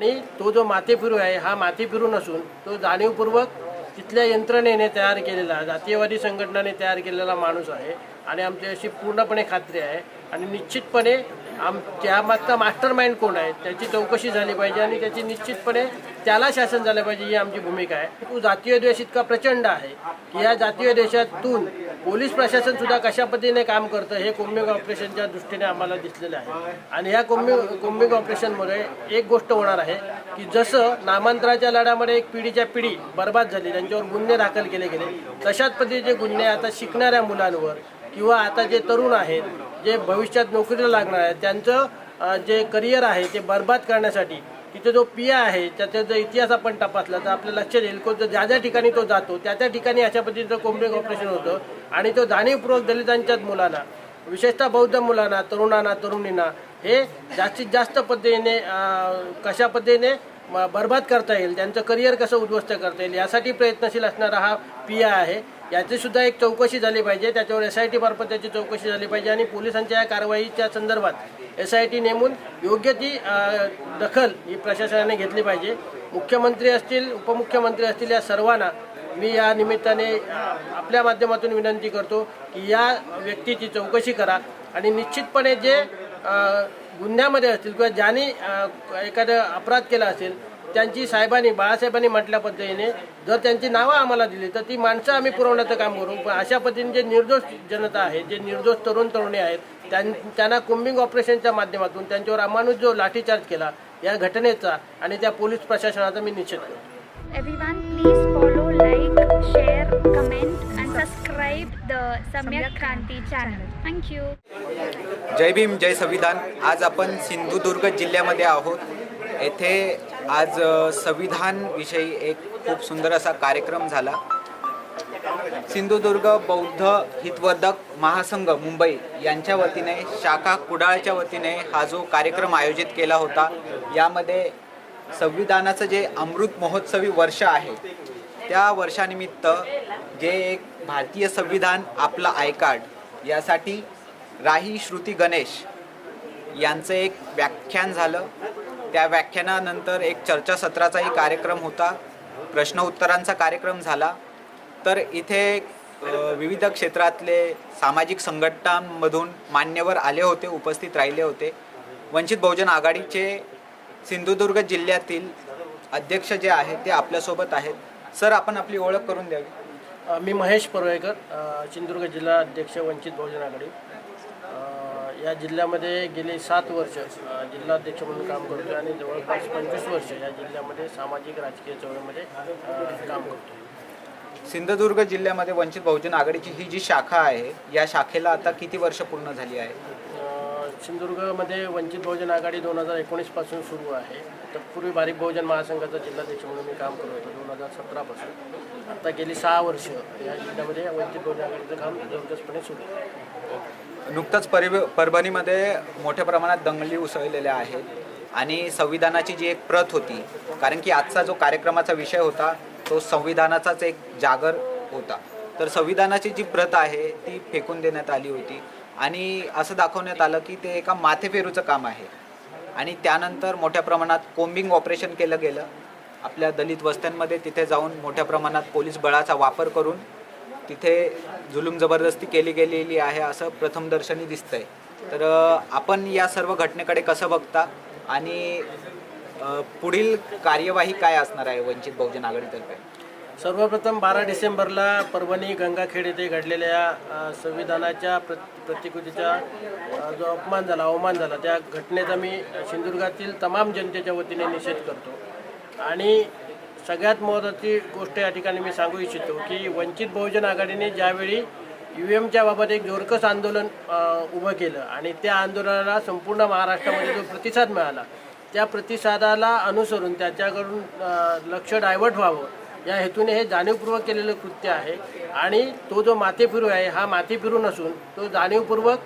आणि तो जो माथेफिरू आहे हा माथेफिरू नसून तो जाणीवपूर्वक तिथल्या यंत्रणेने तयार केलेला जातीयवादी संघटनाने तयार केलेला माणूस आहे. आणि आमची अशी पूर्णपणे खात्री आहे. आणि निश्चितपणे आम त्यामागचा मास्टर माइंड कोण आहे त्याची चौकशी झाली पाहिजे आणि त्याची निश्चितपणे त्याला शासन झालं पाहिजे ही आमची भूमिका आहे. तो जातीय द्वेष इतका प्रचंड आहे की या जातीय देशातून पोलीस प्रशासन सुद्धा कशा पद्धतीने काम करतं हे कोम्बिंग ऑपरेशनच्या दृष्टीने आम्हाला दिसलेलं आहे. आणि या कोम्बिंग कोम्बिंग ऑपरेशनमुळे एक गोष्ट होणार आहे की जसं नामांतराच्या लढ्यामध्ये एक पिढीच्या पिढी बर्बाद झाली त्यांच्यावर गुन्हे दाखल केले गेले तशाच पद्धतीचे गुन्हे आता शिकणाऱ्या मुलांवर किंवा आता जे तरुण आहेत जे भविष्यात नोकरीला लागणार आहे त्यांचं जे करिअर आहे ते बर्बाद करण्यासाठी तिथे जो पिया आहे त्याचा जर इतिहास आपण तपासला तर आपल्या लक्षात येईल को ज्या ज्या ठिकाणी तो जातो त्या त्या ठिकाणी अशा पद्धतीचं कोंबडे ऑपरेशन होतं. आणि तो जाणीवपूर्वक दलितांच्याच मुलांना विशेषतः बौद्ध मुलांना तरुणांना तरुणींना हे जास्तीत जास्त पद्धतीने कशा पद्धतीने बरबाद बर्बाद करता येईल त्यांचं करिअर कसं उद्ध्वस्त करता येईल यासाठी प्रयत्नशील असणारा हा पिया आहे. याची सुद्धा एक चौकशी झाली पाहिजे. त्याच्यावर एस आय टी मार्फत त्याची चौकशी झाली पाहिजे आणि पोलिसांच्या या कारवाईच्या संदर्भात एस आय टी नेमून योग्य ती दखल ही प्रशासनाने घेतली पाहिजे. मुख्यमंत्री असतील उपमुख्यमंत्री असतील या सर्वांना मी या निमित्ताने आपल्या माध्यमातून विनंती करतो की या व्यक्तीची चौकशी करा आणि निश्चितपणे जे गुन्ह्यामध्ये असतील किंवा ज्यांनी एखादं अपराध केला असेल त्यांची साहेबांनी बाळासाहेबांनी म्हटल्या पद्धतीने जर त्यांची नावं आम्हाला दिली तर ती माणसं आम्ही पुरवण्याचं काम करू. पण अशा पद्धतीने जे निर्दोष जनता आहे जे निर्दोष तरुण तरुणी आहेत त्यां त्यांना कुंबिंग ऑपरेशनच्या माध्यमातून त्यांच्यावर अमानुष जो लाठीचार्ज केला या घटनेचा आणि त्या पोलीस प्रशासनाचा मी निषेध करतो. Please follow, like, share, comment, and subscribe the Samyak Kranti channel. Thank you. जय भीम जय संविधान. आज आपण सिंधुदुर्ग जिल्ह्यामध्ये आहोत. येथे आज संविधानविषयी एक खूप सुंदर असा कार्यक्रम झाला. सिंधुदुर्ग बौद्ध हितवर्धक महासंघ मुंबई यांच्या वतीने शाखा कुडाळच्या वतीने हा जो कार्यक्रम आयोजित केला होता यामध्ये संविधानाचं जे अमृत महोत्सवी वर्ष आहे त्या वर्षानिमित्त जे एक भारतीय संविधान आपलं आय कार्ड यासाठी राही श्रुती गणेश यांचं एक व्याख्यान झालं. त्या व्याख्यानानंतर एक चर्चासत्राचाही कार्यक्रम होता. प्रश्न उत्तरांचा कार्यक्रम झाला. तर इथे विविध क्षेत्रातले सामाजिक संघटनांमधून मान्यवर आले होते उपस्थित राहिले होते. वंचित बहुजन आघाडीचे सिंधुदुर्ग जिल्ह्यातील अध्यक्ष जे आहेत ते आपल्यासोबत आहेत. सर आपण आपली ओळख करून द्यावी. मी महेश परवेकर सिंधुदुर्ग जिल्हा अध्यक्ष वंचित बहुजन आघाडी. या जिल्ह्यामध्ये गेली सात वर्ष जिल्हाध्यक्ष म्हणून काम करतो आणि जवळपास पंचवीस वर्ष या जिल्ह्यामध्ये सामाजिक राजकीय चळवळीमध्ये काम करतो सिंधुदुर्ग जिल्ह्यामध्ये वंचित बहुजन आघाडीची ही जी शाखा आहे या शाखेला आता किती वर्ष पूर्ण झाली आहे? सिंधुदुर्गमध्ये वंचित बहुजन आघाडी दोन हजार एकोणीसपासून सुरू आहे. तत्पूर्वी बारीक बहुजन महासंघाचा जिल्हाध्यक्ष म्हणून मी काम करत होतो दोन हजार सतरापासून आता गेली सहा वर्ष या जिल्ह्यामध्ये वंचित बहुजन आघाडीचं काम जबरदस्तपणे सुरू आहे. नुकतंच परिव परभणीमध्ये मोठ्या प्रमाणात दंगली उसळलेल्या आहेत. आणि संविधानाची जी एक प्रत होती कारण की आजचा जो कार्यक्रमाचा विषय होता तो संविधानाचाच एक जागर होता. तर संविधानाची जी प्रत आहे ती फेकून देण्यात आली होती. आणि असं दाखवण्यात आलं की ते एका माथेफेरूचं काम आहे. आणि त्यानंतर मोठ्या प्रमाणात कोम्बिंग ऑपरेशन केलं गेलं. आपल्या दलित वस्त्यांमध्ये तिथे जाऊन मोठ्या प्रमाणात पोलीस बळाचा वापर करून तिथे जुलूम जबरदस्ती केली गेलेली आहे असं प्रथमदर्शनी दिसतंय. तर आपण या सर्व घटनेकडे कसं बघता? आणि पुढील कार्यवाही काय असणार आहे वंचित बहुजन आघाडीतर्फे? सर्वप्रथम बारा डिसेंबरला परभणी गंगाखेड येथे घडलेल्या संविधानाच्या प्र प्रतिकृतीचा जो अपमान झाला अवमान झाला त्या घटनेचा मी सिंधुदुर्गातील तमाम जनतेच्या वतीने निषेध करतो. आणि सगळ्यात महत्त्वाची गोष्ट या ठिकाणी मी सांगू इच्छितो की वंचित बहुजन आघाडीने ज्यावेळी यू एमच्या बाबत एक जोरकस आंदोलन उभं केलं आणि त्या आंदोलनाला संपूर्ण महाराष्ट्रामध्ये जो प्रतिसाद मिळाला त्या प्रतिसादाला अनुसरून त्याच्याकडून लक्ष डायव्हर्ट व्हावं या हेतूने हे जाणीवपूर्वक केलेलं कृत्य आहे. आणि तो जो माथेफिरू आहे हा माथेफिरू नसून तो जाणीवपूर्वक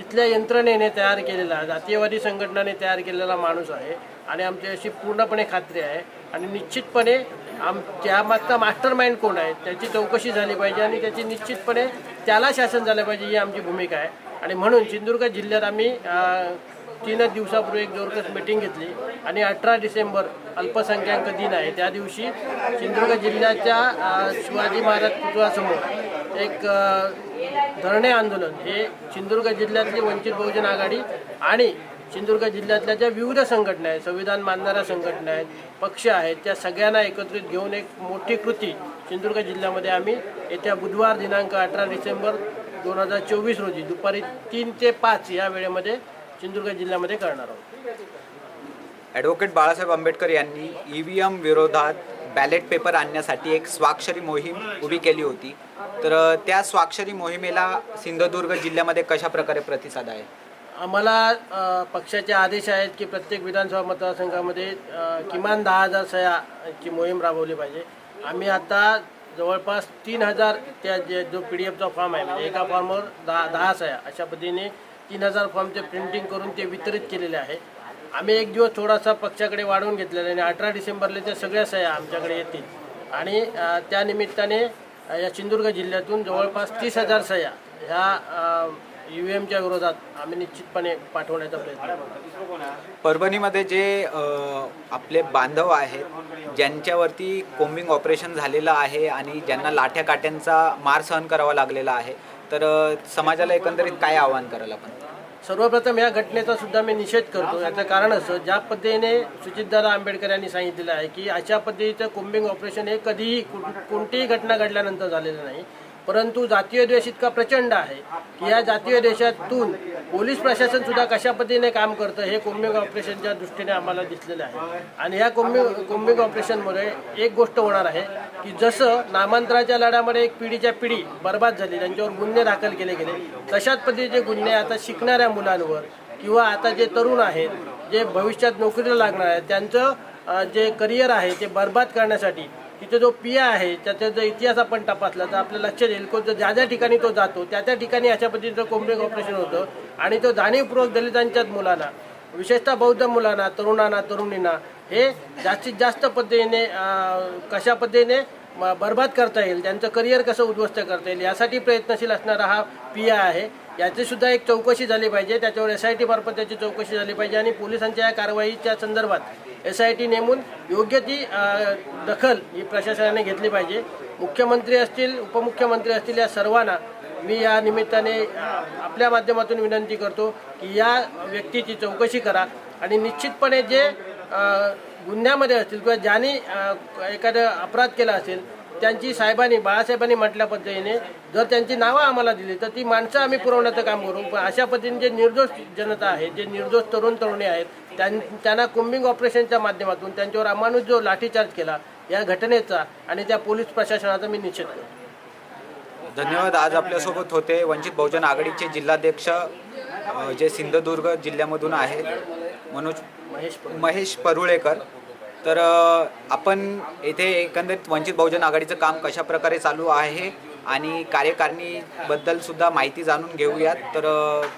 तिथल्या यंत्रणेने तयार केलेला जातीयवादी संघटनाने तयार केलेला माणूस आहे आणि आमची अशी पूर्णपणे खात्री आहे. आणि निश्चितपणे आम त्यामागचा मास्टर माइंड कोण आहे त्याची चौकशी झाली पाहिजे आणि त्याची निश्चितपणे त्याला शासन झालं पाहिजे ही आमची भूमिका आहे. आणि म्हणून सिंधुदुर्ग जिल्ह्यात आम्ही तीनच दिवसापूर्वी एक जोरकस मिटिंग घेतली आणि अठरा डिसेंबर अल्पसंख्याक दिन आहे. त्या दिवशी सिंधुदुर्ग जिल्ह्याच्या शिवाजी महाराज पुतळासमोर एक धरणे आंदोलन. हे सिंधुदुर्ग जिल्ह्यातली वंचित बहुजन आघाडी आणि सिंधुदुर्ग जिल्ह्यातल्या ज्या विविध संघटना आहेत. संविधान मानणाऱ्या संघटना आहेत पक्ष आहेत. त्या सगळ्यांना एकत्रित घेऊन एक मोठी कृती सिंधुदुर्ग जिल्ह्यामध्ये आम्ही येत्या बुधवार दिनांक अठरा डिसेंबर दोन हजार चोवीस रोजी दुपारी तीन ते पाच या वेळेमध्ये सिंधुदुर्ग जिल्ह्यामध्ये करणार आहोत. ॲडव्होकेट बाळासाहेब आंबेडकर यांनी ई व्ही एम विरोधात बॅलेट पेपर आणण्यासाठी एक स्वाक्षरी मोहीम उभी केली होती. तर त्या स्वाक्षरी मोहिमेला सिंधुदुर्ग जिल्ह्यामध्ये कशा प्रकारे प्रतिसाद आहे? आम्हाला पक्षाचे आदेश आहेत की प्रत्येक विधानसभा मतदारसंघामध्ये किमान दहा हजार सह्याची मोहीम राबवली पाहिजे. आम्ही आता जवळपास तीन हजार त्या जे जो पी डी एफचा फॉर्म आहे म्हणजे एका फॉर्मवर दहा दहा सह्या अशा पद्धतीने तीन हजार फॉर्मचे प्रिंटिंग करून ते वितरित केलेले आहे. आम्ही एक दिवस थोडासा पक्षाकडे वाढवून घेतलेला आणि अठरा डिसेंबरला त्या सगळ्या सह्या आमच्याकडे येतील. आणि त्यानिमित्ताने या सिंधुदुर्ग जिल्ह्यातून जवळपास तीस हजार सह्या ह्या यू एमच्या विरोधात आम्ही निश्चितपणे पाठवण्याचा प्रयत्न परभणीमध्ये जे आपले बांधव आहेत ज्यांच्यावरती कोम्बिंग ऑपरेशन झालेलं आहे आणि ज्यांना लाठ्या काट्यांचा मार सहन करावा लागलेला आहे तर समाजाला एकंदरीत काय आवाहन करायला आपण? सर्वप्रथम या घटनेचा सुद्धा मी निषेध करतो. याचं कारण असं ज्या पद्धतीने सुजितदादा आंबेडकर यांनी सांगितलेलं आहे की अशा पद्धतीचं कुंबिंग ऑपरेशन हे कधीही कोणतीही घटना घडल्यानंतर झालेलं नाही. परंतु जातीय द्वेष इतका प्रचंड आहे की या जातीय देशातून पोलीस प्रशासन सुद्धा कशा पद्धतीने काम करतं हे कोम्बिंग ऑपरेशनच्या दृष्टीने आम्हाला दिसलेलं आहे. आणि ह्या कोम्बिंग कोम्बिंग ऑपरेशनमुळे एक गोष्ट होणार आहे की जसं नामांतराच्या लढ्यामध्ये एक पिढीच्या पिढी बर्बाद झाली त्यांच्यावर गुन्हे दाखल केले गेले तशाच पद्धतीचे गुन्हे आता शिकणाऱ्या मुलांवर किंवा आता जे तरुण आहेत जे भविष्यात नोकरीला लागणार आहेत त्यांचं जे करिअर आहे ते बर्बाद करण्यासाठी तिथे जो पिया आहे त्याचा जर इतिहास आपण तपासला तर आपल्या लक्षात येईल की ज्या ज्या ठिकाणी तो जातो त्या त्या ठिकाणी अशा पद्धतीचं कोंबडिंग ऑपरेशन होतं. आणि तो जाणीवपूर्वक दलितांच्याच मुलांना विशेषतः बौद्ध मुलांना तरुणांना तरुणींना हे जास्तीत जास्त पद्धतीने कशा पद्धतीने बर्बाद बरबाद करता येईल त्यांचं करिअर कसं उद्ध्वस्त करता येईल यासाठी प्रयत्नशील असणारा हा पिया आहे. याची सुद्धा एक चौकशी झाली पाहिजे. त्याच्यावर एस आय टी मार्फत त्याची चौकशी झाली पाहिजे आणि पोलिसांच्या या कारवाईच्या संदर्भात एस आय टी नेमून योग्य ती दखल ही प्रशासनाने घेतली पाहिजे. मुख्यमंत्री असतील उपमुख्यमंत्री असतील या सर्वांना मी या निमित्ताने आपल्या माध्यमातून विनंती करतो की या व्यक्तीची चौकशी करा आणि निश्चितपणे जे गुन्ह्यामध्ये असतील किंवा ज्यांनी एखादं अपराध केला असेल त्यांची साहेबांनी बाळासाहेबांनी म्हटल्या पद्धतीने जर त्यांची नावं आम्हाला दिली तर ती माणसं आम्ही पुरवण्याचं काम करू. पण अशा पद्धतीने जे निर्दोष जनता आहे जे निर्दोष तरुण तरुणी आहेत त्यां त्यांना कोम्बिंग ऑपरेशनच्या माध्यमातून त्यांच्यावर अमानुष जो लाठीचार्ज केला या घटनेचा आणि त्या पोलीस प्रशासनाचा मी निषेध करतो. धन्यवाद. आज आपल्यासोबत होते वंचित बहुजन आघाडीचे जिल्हाध्यक्ष जे सिंधुदुर्ग जिल्ह्यामधून आहेत मनोज महेश. महेश परुळेकर. तर आपण येथे एकंदरीत वंचित बहुजन आघाडीचं काम कशा प्रकारे चालू आहे आणि कार्यकारिणीबद्दल सुद्धा माहिती जाणून घेऊयात. तर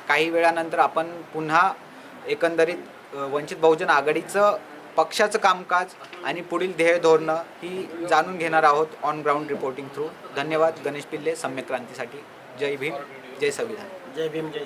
काही वेळानंतर आपण पुन्हा एकंदरीत वंचित बहुजन आघाडीचं पक्षाचं कामकाज आणि पुढील ध्येय धोरणं ही जाणून घेणार आहोत ऑन ग्राउंड रिपोर्टिंग थ्रू धन्यवाद. गणेश पिल्ले सम्यक क्रांतीसाठी. जय भीम. जय संविधान. जय भीम जय